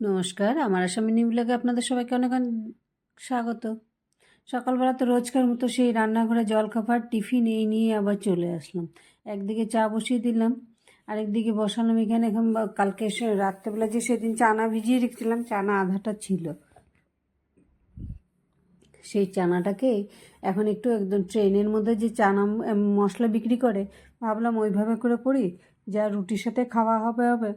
নমস্কার, আমার আসামি নিউ ব্লগে আপনাদের সবাইকে অনেক অনেক স্বাগত। সকালবেলা তো রোজকার মতো সেই রান্নাঘরে জলখাবার টিফিন এই নিয়ে আবার চলে আসলাম। একদিকে চা বসিয়ে দিলাম, আরেকদিকে বসালাম এখানে। এখন কালকে এসে রাত্রেবেলা যে সেদিন চানা ভিজিয়ে রেখেছিলাম চানা আধাটা ছিল। সেই চানাটাকে এখন একটু একদম ট্রেনের মধ্যে যে চানা মশলা বিক্রি করে, ভাবলাম ওইভাবে করে করি যা রুটির সাথে খাওয়া হবে হবে।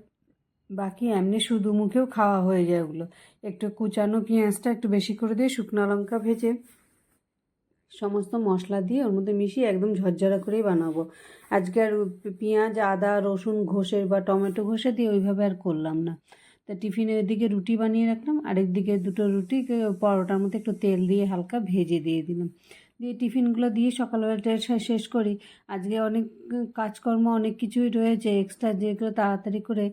বাকি এমনি শুধু মুখেও খাওয়া হয়ে যায় ওগুলো। একটু কুচানো পেঁয়াজটা একটু বেশি করে দিয়ে শুকনো লঙ্কা ভেজে সমস্ত মশলা দিয়ে ওর মধ্যে মিশিয়ে একদম ঝরঝরা করেই বানাবো। আজকে আর পেঁয়াজ, আদা, রসুন ঘষে বা টমেটো ঘষে দিয়ে ওইভাবে আর করলাম না। তা টিফিনে ওদিকে রুটি বানিয়ে রাখলাম। আরেকদিকে দুটো রুটি, পরোটার মধ্যে একটু তেল দিয়ে হালকা ভেজে দিয়ে দিলাম। দিয়ে টিফিনগুলো দিয়ে সকালবেলাটা শেষ করি। আজকে অনেক কাজকর্ম, অনেক কিছুই রয়েছে এক্সট্রা যেগুলো তাড়াতাড়ি করে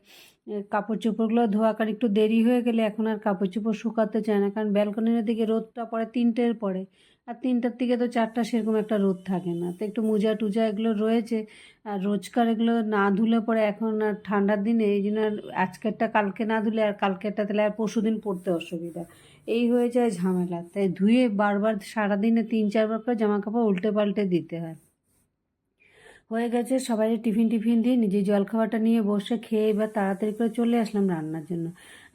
কাপড় চোপড়গুলো ধোয়া কারণ একটু দেরি হয়ে গেলে এখন আর কাপড় চোপড় শুকাতে চায় না, কারণ ব্যালকনির দিকে রোদটা পড়ে তিনটের পরে। আর তিনটার থেকে তো চারটা সেরকম একটা রোদ থাকে না। তো একটু মোজা টুজা এগুলো রয়েছে, আর রোজকার এগুলো না ধুলে পরে এখন আর ঠান্ডার দিনে এই জন্য আজকেরটা কালকে না ধুলে আর কালকেরটা তাহলে আর পরশু দিন পরতে অসুবিধা। এই হয়ে যায় ঝামেলা। তাই ধুয়ে বারবার সারাদিনে তিন চারবার করে জামা কাপড় উল্টে পাল্টে দিতে হয়। হয়ে গেছে সবাই টিফিন টিফিন দিয়ে নিজে জলখাবারটা নিয়ে বসে খেয়ে এবার তাড়াতাড়ি করে চলে আসলাম রান্নার জন্য।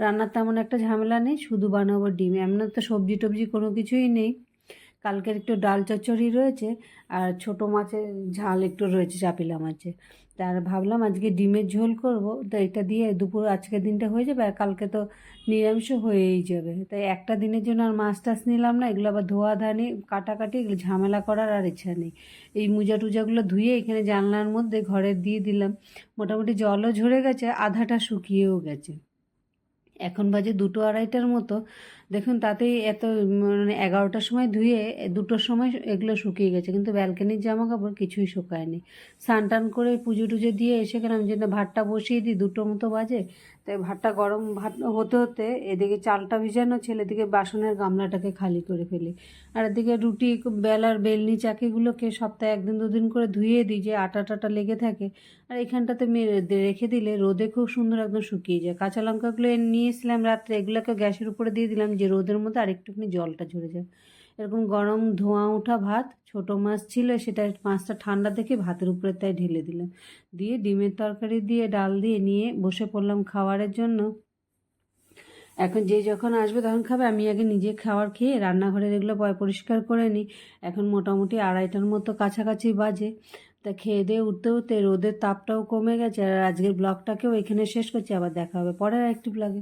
রান্নার তেমন একটা ঝামেলা নেই, শুধু বানাবো ডিম। এমন তো সবজি টবজি কোনো কিছুই নেই। কালকের একটু ডাল চচ্চড়ি রয়েছে আর ছোট মাছের ঝাল একটু রয়েছে চাপিলা মাছের। তার ভাবলাম আজকে ডিমের ঝোল করব, তো এটা দিয়ে দুপুর আজকের দিনটা হয়ে যাবে আর কালকে তো নিরামিষ হয়েই যাবে। তাই একটা দিনের জন্য আর মাছ টাছ নিলাম না, এগুলো আবার ধোয়া ধানি, কাটাকাটি, এগুলো ঝামেলা করার আর ইচ্ছা নেই। এই মোজা টুজাগুলো ধুয়ে এখানে জানলার মধ্যে ঘরে দিয়ে দিলাম। মোটামুটি জলও ঝরে গেছে, আধাটা শুকিয়েও গেছে। এখন বাজে দুটো আড়াইটার মতো। দেখুন, তাতেই এত মানে এগারোটার সময় ধুয়ে দুটোর সময় এগুলো শুকিয়ে গেছে, কিন্তু ব্যালকানির জামা কাপড় কিছুই শুকায়নি। স্নান টান করে পুজো টুজো দিয়ে এসে গেলাম যে না ভাতটা বসিয়ে দিই, দুটো মতো বাজে। তাই ভাতটা গরম ভাত হতে হতে এদিকে চালটা ভিজানো ছিল এদিকে বাসনের গামলাটাকে খালি করে ফেলি। আর এদিকে রুটি, বেলার বেলনি, চাকিগুলোকে সপ্তাহে একদিন দুদিন করে ধুয়ে দিই, যে আটা টাটা লেগে থাকে। আর এখানটাতে রেখে দিলে রোদে খুব সুন্দর একদম শুকিয়ে যায়। কাঁচা লঙ্কাগুলো নিয়েছিলাম রাত্রে, এগুলোকে গ্যাসের উপরে দিয়ে দিলাম, যে রোদের মধ্যে আরেকটুখানি জলটা ঝরে যায় এরকম গরম ধোঁয়া ওঠা ভাত, ছোট মাছ ছিল, সেটা মাছটা ঠান্ডা দেখে ভাতের উপরে তাই ঢেলে দিলাম। দিয়ে ডিমের তরকারি দিয়ে ডাল দিয়ে নিয়ে বসে পড়লাম খাওয়ারের জন্য। এখন যে যখন আসবে তখন খাবে, আমি আগে নিজে খাবার খেয়ে রান্নাঘরের এগুলো পয় পরিষ্কার করে নিই। এখন মোটামুটি আড়াইটার মতো কাছাকাছি বাজে। তা খেয়ে দিয়ে উঠতে উঠতে রোদের তাপটাও কমে গেছে আর আজকের ব্লগটাকেও এখানে শেষ করছি, আবার দেখা হবে পরের একটি ব্লগে।